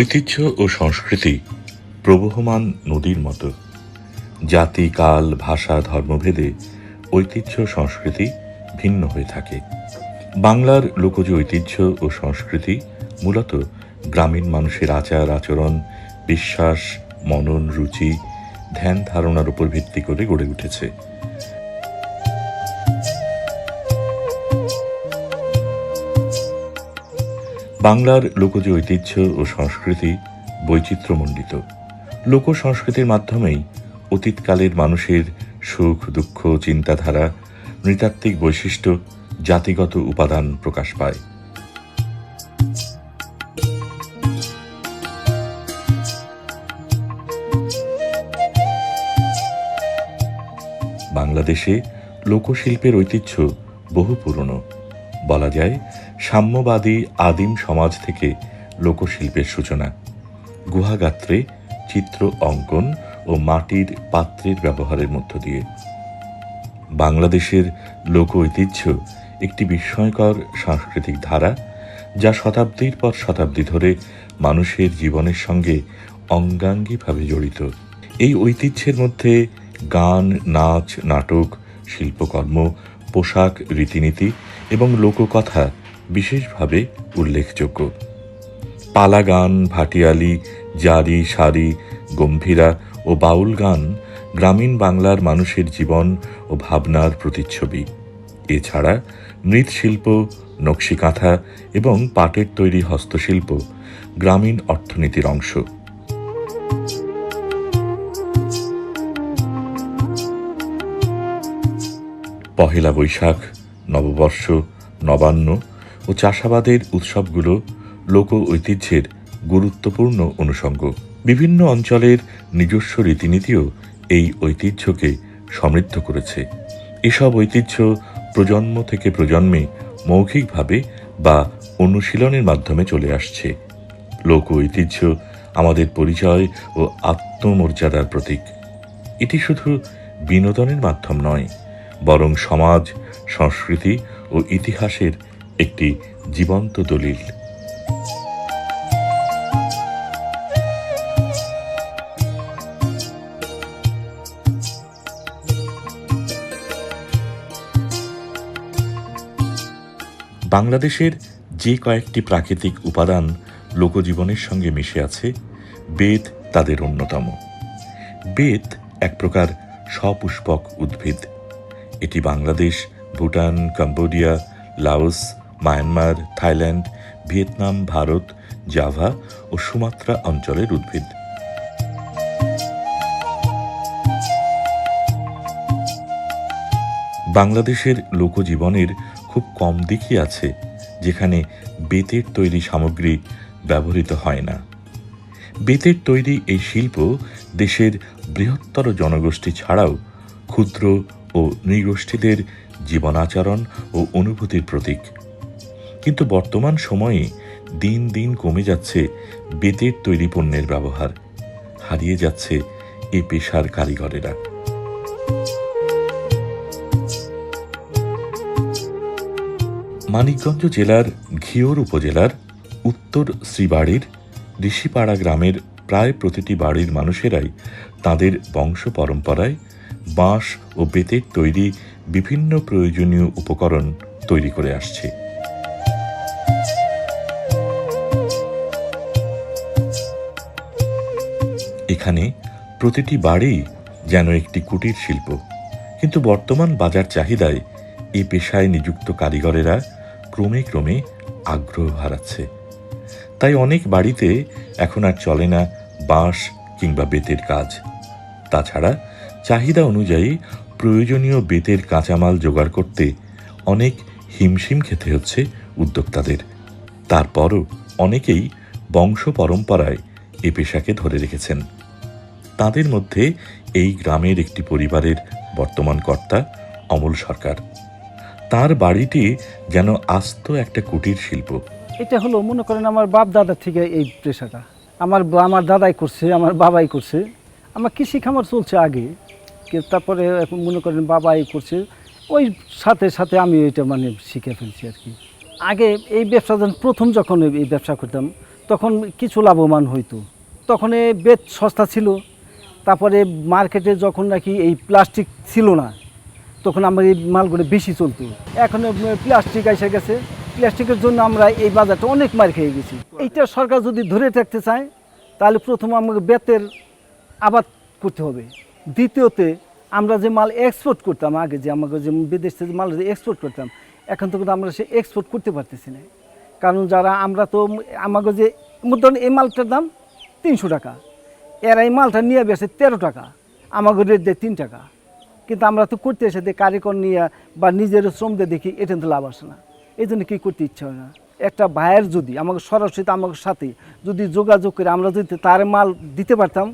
ঐতিহ্য ও সংস্কৃতি প্রবহমান নদীর মতো। জাতি, কাল, ভাষা, ধর্মভেদে ঐতিহ্য, সংস্কৃতি ভিন্ন হয়ে থাকে। বাংলার লোকজ ঐতিহ্য ও সংস্কৃতি মূলত গ্রামীণ মানুষের আচার, আচরণ, বিশ্বাস, মনন, রুচি, ধ্যান ধারণার উপর ভিত্তি করে গড়ে উঠেছে। বাংলার লোকজ ঐতিহ্য ও সংস্কৃতি বৈচিত্র্যমণ্ডিত। লোক সংস্কৃতির মাধ্যমেই অতীতকালের মানুষের সুখ, দুঃখ, চিন্তাধারা, নৃতাত্ত্বিক বৈশিষ্ট্য, জাতিগত উপাদান প্রকাশ পায়। বাংলাদেশে লোকশিল্পের ঐতিহ্য বহু পুরনো। বলা যায়, সাম্যবাদী আদিম সমাজ থেকে লোকশিল্পের সূচনা। গুহাগাত্রে চিত্র অঙ্কন ও মাটির পাত্রের ব্যবহারের মধ্য দিয়ে। বাংলাদেশের লোক ঐতিহ্য একটি বিস্ময়কর সাংস্কৃতিক ধারা, যা শতাব্দীর পর শতাব্দী ধরে মানুষের জীবনের সঙ্গে অঙ্গাঙ্গিভাবে জড়িত। এই ঐতিহ্যের মধ্যে গান, নাচ, নাটক, শিল্পকর্ম, পোশাক, রীতিনীতি এবং লোককথা বিশেষভাবে উল্লেখযোগ্য। পালা গান ভাটিয়ালি, জারি, সারি, গম্ভীরা ও বাউল গান গ্রামীণ বাংলার মানুষের জীবন ও ভাবনার প্রতিচ্ছবি। এছাড়া মৃৎশিল্প নকশিকাঁথা এবং পাটের তৈরি হস্তশিল্প গ্রামীণ অর্থনীতির অংশ। পহেলা বৈশাখ নববর্ষ, নবান্ন ও চাষাবাদের উৎসবগুলো লোক ঐতিহ্যের গুরুত্বপূর্ণ অনুষঙ্গ। বিভিন্ন অঞ্চলের নিজস্ব রীতিনীতিও এই ঐতিহ্যকে সমৃদ্ধ করেছে। এসব ঐতিহ্য প্রজন্ম থেকে প্রজন্মে মৌখিকভাবে বা অনুশীলনের মাধ্যমে চলে আসছে। লোক ঐতিহ্য আমাদের পরিচয় ও আত্মমর্যাদার প্রতীক। এটি শুধু বিনোদনের মাধ্যম নয় বরং সমাজ, সংস্কৃতি ও ইতিহাসের একটি জীবন্ত দলিল। বাংলাদেশের যে কয়েকটি প্রাকৃতিক উপাদান লোকজীবনের সঙ্গে মিশে আছে বেত তাদের অন্যতম। বেত এক প্রকার সপুষ্পক উদ্ভিদ। এটি Bangladesh, Bhutan, Cambodia, Laos, Myanmar, Thailand, Vietnam, Bharat, Java ও সুমাত্রা অঞ্চলের উদ্ভিদ। বাংলাদেশের লোকজীবনের খুব কম দিকই আছে যেখানে বেতের তৈরি সামগ্রী ব্যবহৃত হয় না। বেতের তৈরি এই শিল্প দেশের বৃহত্তর জনগোষ্ঠী ছাড়াও ক্ষুদ্র ও নৃগোষ্ঠীদের জীবনাচরণ ও অনুভূতির প্রতীক। কিন্তু বর্তমান সময়ে দিন দিন কমে যাচ্ছে বেতের তৈরি পণ্যের ব্যবহার। হারিয়ে যাচ্ছে এ পেশার কারিগরেরা। মানিকগঞ্জ জেলার ঘিওর উপজেলার উত্তর শ্রীবাড়ির ঋষিপাড়া গ্রামের প্রায় প্রতিটি বাড়ির মানুষেরাই তাদের বংশ পরম্পরায় বাঁশ ও বেতের তৈরি বিভিন্ন প্রয়োজনীয় উপকরণ তৈরি করে আসছে। এখানে প্রতিটি বাড়ি যেন একটি কুটির শিল্প, কিন্তু বর্তমান বাজার চাহিদায় এই পেশায় নিযুক্ত কারিগরেরা ক্রমে ক্রমে আগ্রহ হারাচ্ছে। তাই অনেক বাড়িতে এখন আর চলে না বাঁশ কিংবা বেতের কাজ। তাছাড়া চাহিদা অনুযায়ী প্রয়োজনীয় বেতের কাঁচামাল জোগাড় করতে অনেক হিমশিম খেতে হচ্ছে উদ্যোক্তাদের। তারপরও অনেকেই বংশ পরম্পরায় এ পেশাকে ধরে রেখেছেন। তাদের মধ্যে এই গ্রামের একটি পরিবারের বর্তমান কর্তা অমল সরকার। তার বাড়িটি যেন আস্ত একটা কুটির শিল্প। এটা হলো, মনে করেন আমার বাপ দাদা থেকে এই পেশাটা। আমার আমার দাদাই করছে, আমার বাবাই করছে। আমার কৃষি খামার চলছে আগে। তারপরে এখন মনে করেন বাবা এই করছে, ওই সাথে সাথে আমি এটা মানে শিখে ফেলছি আর কি। আগে এই ব্যবসা প্রথম যখন এই ব্যবসা করতাম, তখন কিছু লাভবান হইতো। তখন বেত সস্তা ছিল। তারপরে মার্কেটে যখন নাকি এই প্লাস্টিক ছিল না, তখন আমার এই মালগুলো বেশি চলতো। এখন প্লাস্টিক এসে গেছে। প্লাস্টিকের জন্য আমরা এই বাজারটা অনেক মার খেয়ে গেছি। এইটা সরকার যদি ধরে থাকতে চায়, তাহলে প্রথম আমাকে বেতের আবাদ করতে হবে। দ্বিতীয়তে, আমরা যে মাল এক্সপোর্ট করতাম, আগে যে আমাকে যে বিদেশ থেকে মাল এক্সপোর্ট করতাম, এখন তো কিন্তু আমরা সে এক্সপোর্ট করতে পারতেছি না। কারণ যারা, আমরা তো আমাকে যে ধরুন এই মালটার দাম তিনশো টাকা। এরা এই মালটা নিয়ে বেসে তেরো টাকা, আমাকে রেট দেয় তিন টাকা। কিন্তু আমরা তো করতে এসে দেখি কারিগর নিয়ে বা নিজের শ্রম দিয়ে দেখি এটা তো লাভ আসে না। এই জন্য কী করতে ইচ্ছা হয় না? একটা ভাইয়ের যদি, আমাকে সরাসরি আমাকে সাথে যদি যোগাযোগ করে আমরা যদি তার মাল দিতে পারতাম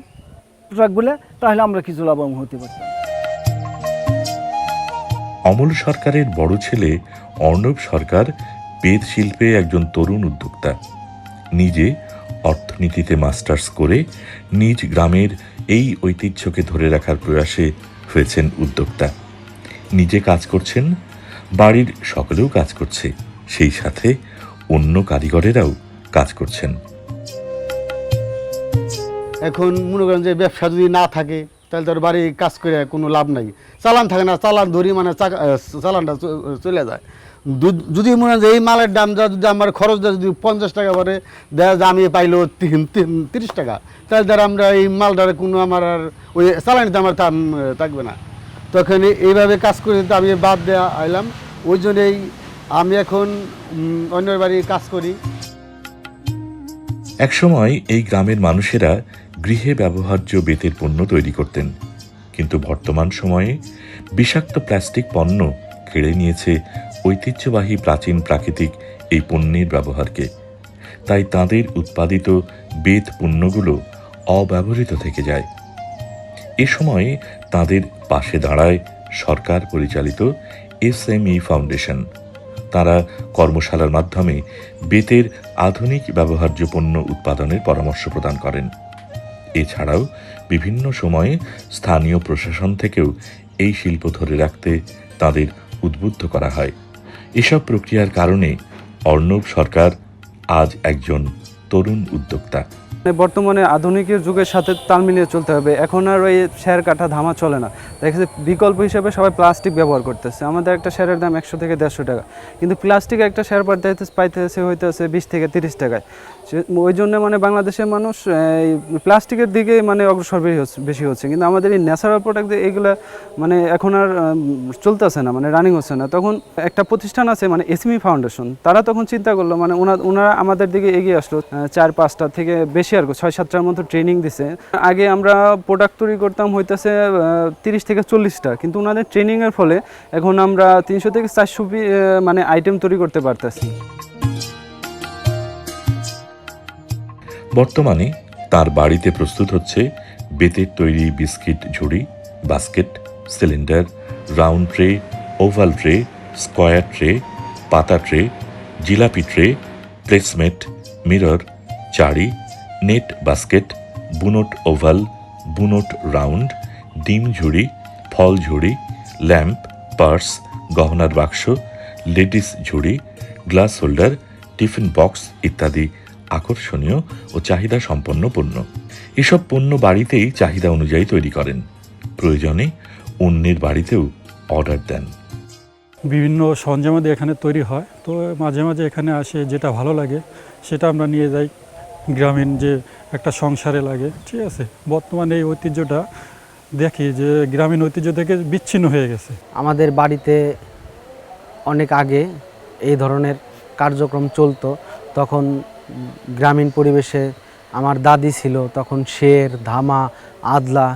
প্রোডাক্টগুলো তাহলে আমরা কিছু লাভবান হতে পারতাম। অমল সরকারের বড় ছেলে অর্ণব সরকার বেদ শিল্পে একজন তরুণ উদ্যোক্তা। নিজে অর্থনীতিতে মাস্টার্স করে নিজ গ্রামের এই ঐতিহ্যকে ধরে রাখার প্রয়াসে হয়েছেন উদ্যোক্তা। নিজে কাজ করছেন, বাড়ির সকলেও কাজ করছে, সেই সাথে অন্য কারিগরেরাও কাজ করছেন। এখন মনে করেন যে ব্যবসা যদি না থাকে, তাহলে তোর বাড়ি কাজ করে কোনো লাভ নাই। চালান থাকে না, চালান ধরি মানে চালানটা চলে যায়। যদি মনে হয় যে এই মালের দাম যা যদি আমার খরচ দেয় যদি পঞ্চাশ টাকা পরে দেখা যায় আমি পাইলো তিরিশ টাকা, তাহলে দ্বারা আমরা এই মালটার কোনো আমার আর ওই চালানিতে আমার দাম থাকবে না। তখন এই- এইভাবে কাজ করে তো আমি বাদ দেওয়া আইলাম। ওই জন্যই আমি এখন অন্যের বাড়ি কাজ করি। একসময় এই গ্রামের মানুষেরা গৃহে ব্যবহার্য বেতের পণ্য তৈরি করতেন। কিন্তু বর্তমান সময়ে বিষাক্ত প্লাস্টিক পণ্য কেড়ে নিয়েছে ঐতিহ্যবাহী প্রাচীন প্রাকৃতিক এই পণ্যের ব্যবহারকে। তাই তাদের উৎপাদিত বেত পণ্যগুলো অব্যবহৃত থেকে যায়। এ সময়ে তাদের পাশে দাঁড়ায় সরকার পরিচালিত এসএমই ফাউন্ডেশন। তারা কর্মশালার মাধ্যমে বেতের আধুনিক ব্যবহার্য পণ্য উৎপাদনের পরামর্শ প্রদান করেন। এছাড়াও বিভিন্ন সময়ে স্থানীয় প্রশাসন থেকেও এই শিল্প ধরে রাখতে তাদের উদ্বুদ্ধ করা হয়। এসব প্রক্রিয়ার কারণে অর্ণব সরকার আজ একজন তরুণ উদ্যোক্তা। মানে বর্তমানে আধুনিকের যুগের সাথে তাল মিলিয়ে চলতে হবে। এখন আর ওই শেয়ার কাটা ধামা চলে না। দেখা যাচ্ছে বিকল্প হিসেবে সবাই প্লাস্টিক ব্যবহার করতেছে। আমাদের একটা শেয়ারের দাম একশো থেকে দেড়শো টাকা। কিন্তু প্লাস্টিক একটা শেয়ার পাইতে পাইতেছে হইতেছে বিশ থেকে তিরিশ টাকায়। ওই জন্য মানে বাংলাদেশের মানুষ এই প্লাস্টিকের দিকে মানে অগ্রসর বেশি হচ্ছে কিন্তু আমাদের এই ন্যাচারাল প্রোডাক্ট এগুলো মানে এখন আর চলতেছে না মানে রানিং হচ্ছে না। তখন একটা প্রতিষ্ঠান আছে মানে এসমি ফাউন্ডেশন তারা তখন চিন্তা করল মানে ওনা- ওনারা আমাদের দিকে এগিয়ে আসলো। চার পাঁচটা থেকে বেশি আর ছয় সাতটার মতো ট্রেনিং দিছে। আগে আমরা প্রোডাক্ট তৈরি করতাম হইতেছে তিরিশ থেকে চল্লিশটা। কিন্তু ওনাদের ট্রেনিংয়ের ফলে এখন আমরা তিনশো থেকে চারশো মানে আইটেম তৈরি করতে পারতেছি। বর্তমানে তার বাড়িতে প্রস্তুত হচ্ছে বেতের তৈরি বিস্কিট ঝুড়ি, basket, cylinder, round tray, oval tray, square tray, পাতা tray, jalebi tray, placemat, mirror চারি নেট বাস্কেট, বুনোট ওভাল, বুনোট রাউন্ড, ডিম ঝুড়ি, ফল ঝুড়ি, ল্যাম্প, পার্স, গহনার বাক্স, লেডিস ঝুড়ি, গ্লাস হোল্ডার, টিফিন বক্স ইত্যাদি। আকর্ষণীয় ও চাহিদা সম্পন্ন পণ্য। এসব পণ্য বাড়িতেই চাহিদা অনুযায়ী তৈরি করেন। প্রয়োজনে অন্যের বাড়িতেও অর্ডার দেন। বিভিন্ন সরঞ্জামাদি এখানে তৈরি হয়। তো মাঝে মাঝে এখানে আসে যেটা ভালো লাগে সেটা আমরা নিয়ে যাই। গ্রামীণ যে একটা সংসারে লাগে ঠিক আছে? বর্তমানে এই ঐতিহ্যটা দেখি যে গ্রামীণ ঐতিহ্য থেকে বিচ্ছিন্ন হয়ে গেছে। আমাদের বাড়িতে অনেক আগে এই ধরনের কার্যক্রম চলতো। তখন গ্রামীণ পরিবেশে আমার দাদি ছিল, তখন শের, ধামা, আদলা,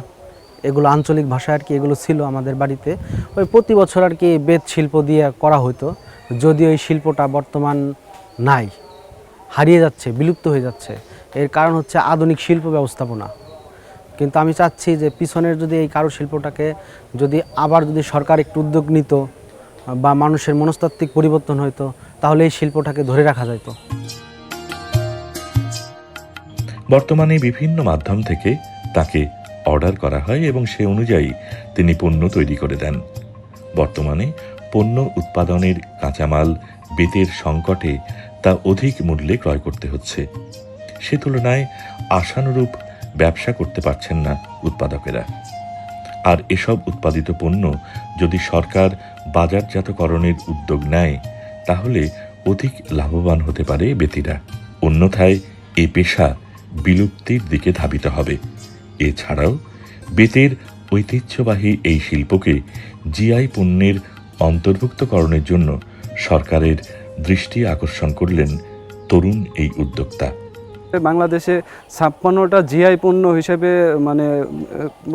এগুলো আঞ্চলিক ভাষায় আর কি, এগুলো ছিল আমাদের বাড়িতে। ওই প্রতি বছর আর কি বেদ শিল্প দিয়ে করা হতো যদিও এই শিল্পটা বর্তমান নাই। হারিয়ে যাচ্ছে, বিলুপ্ত হয়ে যাচ্ছে। এর কারণ হচ্ছে আধুনিক শিল্প ব্যবস্থাপনা। কিন্তু আমি চাচ্ছি যে পিছনের যদি এই কারুশিল্পটাকে যদি আবার যদি সরকার একটু উদ্যোগ নিত, বা মানুষের মনস্তাত্ত্বিক পরিবর্তন হতো তাহলে এই শিল্পটাকে ধরে রাখা যেত বর্তমানে বিভিন্ন মাধ্যম থেকে তাকে অর্ডার করা হয় এবং সে অনুযায়ী তিনি পণ্য তৈরি করে দেন। বর্তমানে পণ্য উৎপাদনের কাঁচামাল বেতের সংকটে তা অধিক মূল্যে ক্রয় করতে হচ্ছে। সে তুলনায় আশানুরূপ ব্যবসা করতে পারছেন না উৎপাদকেরা। আর এসব উৎপাদিত পণ্য যদি সরকার বাজারজাতকরণের উদ্যোগ নেয়, তাহলে অধিক লাভবান হতে পারে বেতিরা। অন্যথায় এ পেশা বিলুপ্তির দিকে ধাবিত হবে। এছাড়াও, বেতের ঐতিহ্যবাহী এই শিল্পকে জিআই পণ্যের অন্তর্ভুক্তকরণের জন্য সরকারের দৃষ্টি আকর্ষণ করলেন তরুণ এই উদ্যোক্তা। বাংলাদেশে ছাপ্পান্নটা জিআই পণ্য হিসেবে মানে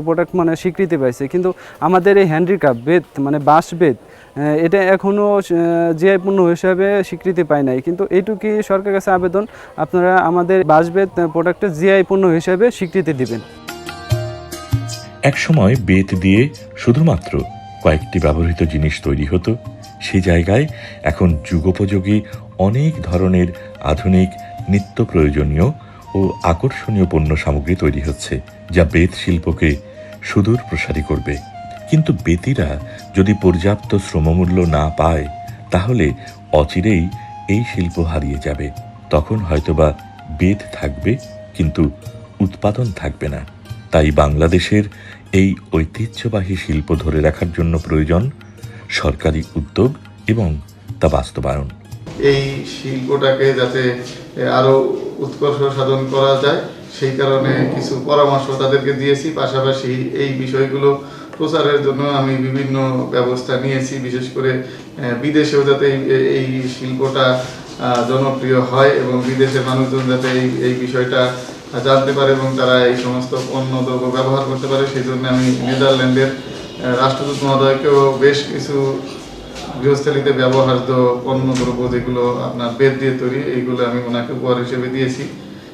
প্রোডাক্ট মানে স্বীকৃতি পাইছে। কিন্তু আমাদের এই হ্যান্ডিক্রাফট বেত মানে বাঁশ বেত এটা এখনও জিআই পণ্য হিসাবে স্বীকৃতি পায় নাই। কিন্তু এইটুকুই সরকারের কাছে আবেদন, আপনারা আমাদের বাঁশ বেত প্রোডাক্টে জিআই পণ্য হিসাবে স্বীকৃতি দিবেন। একসময় বেত দিয়ে শুধুমাত্র কয়েকটি ব্যবহৃত জিনিস তৈরি হতো, সেই জায়গায় এখন যুগোপযোগী অনেক ধরনের আধুনিক নিত্য প্রয়োজনীয় ও আকর্ষণীয় পণ্য সামগ্রী তৈরি হচ্ছে, যা বেত শিল্পকে সুদূর প্রসারী করবে। কিন্তু বেতিরা যদি পর্যাপ্ত শ্রমমূল্য না পায়, তাহলে অচিরেই এই শিল্প হারিয়ে যাবে। তখন হয়তোবা বেত থাকবে, কিন্তু উৎপাদন থাকবে না। তাই বাংলাদেশের এই ঐতিহ্যবাহী শিল্প ধরে রাখার জন্য প্রয়োজন সরকারি উদ্যোগ এবং তা বাস্তবায়ন। এই শিল্পটাকে যাতে আরও উৎকর্ষ সাধন করা যায়, সেই কারণে কিছু পরামর্শ তাদেরকে দিয়েছি। পাশাপাশি এই বিষয়গুলো প্রচারের জন্য আমি বিভিন্ন ব্যবস্থা নিয়েছি, বিশেষ করে বিদেশেও যাতে এই- শিল্পটা জনপ্রিয় হয় এবং বিদেশের মানুষজন যাতে এই এই বিষয়টা জানতে পারে এবং তারা এই সমস্ত পণ্য দ্রব্য ব্যবহার করতে পারে, সেই জন্য আমি নেদারল্যান্ডের রাষ্ট্রদূত মহোদয়কেও বেশ কিছু গৃহস্থালিতে ব্যবহার্য পণ্য দ্রব্য যেগুলো আপনার বেদ দিয়ে তৈরি, এইগুলো আমি ওনাকে উপহার হিসেবে দিয়েছি।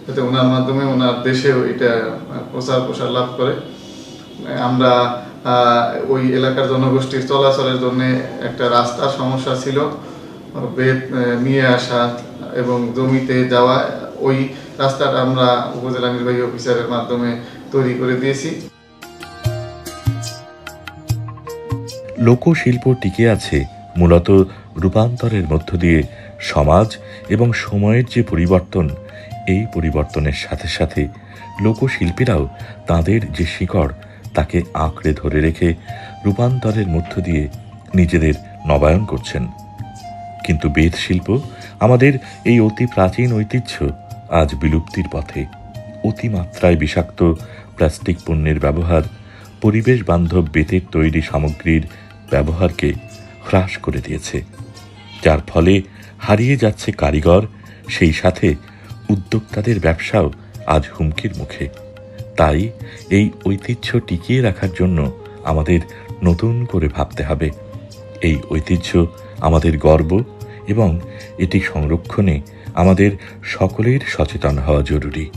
যাতে ওনার মাধ্যমে ওনার দেশেও এটা প্রচার প্রসার লাভ করে। আমরা ওই এলাকার জনগোষ্ঠীর চলাচলের জন্য একটা রাস্তার সমস্যা ছিল। বেদ নিয়ে আসা এবং জমিতে যাওয়া, ওই রাস্তাটা আমরা উপজেলা নির্বাহী অফিসারের মাধ্যমে তৈরি করে দিয়েছি। লোকশিল্প টিকে আছে মূলত রূপান্তরের মধ্য দিয়ে। সমাজ এবং সময়ের যে পরিবর্তন, এই পরিবর্তনের সাথে সাথে লোকশিল্পীরাও তাদের যে শিকড় তাকে আঁকড়ে ধরে রেখে রূপান্তরের মধ্য দিয়ে নিজেদের নবায়ন করছেন। কিন্তু বেদ শিল্প আমাদের এই অতি প্রাচীন ঐতিহ্য আজ বিলুপ্তির পথে। অতিমাত্রায় বিষাক্ত প্লাস্টিক পণ্যের ব্যবহার, পরিবেশ বান্ধব বেতের তৈরি সামগ্রীর ব্যবহারকে হ্রাস করে দিয়েছে। যার ফলে হারিয়ে যাচ্ছে কারিগর, সেই সাথে উদ্যোক্তাদের ব্যবসাও আজ হুমকির মুখে। তাই এই ঐতিহ্য টিকিয়ে রাখার জন্য আমাদের নতুন করে ভাবতে হবে। এই ঐতিহ্য আমাদের গর্ব এবং এটি সংরক্ষণে আমাদের সকলের সচেতন হওয়া জরুরি।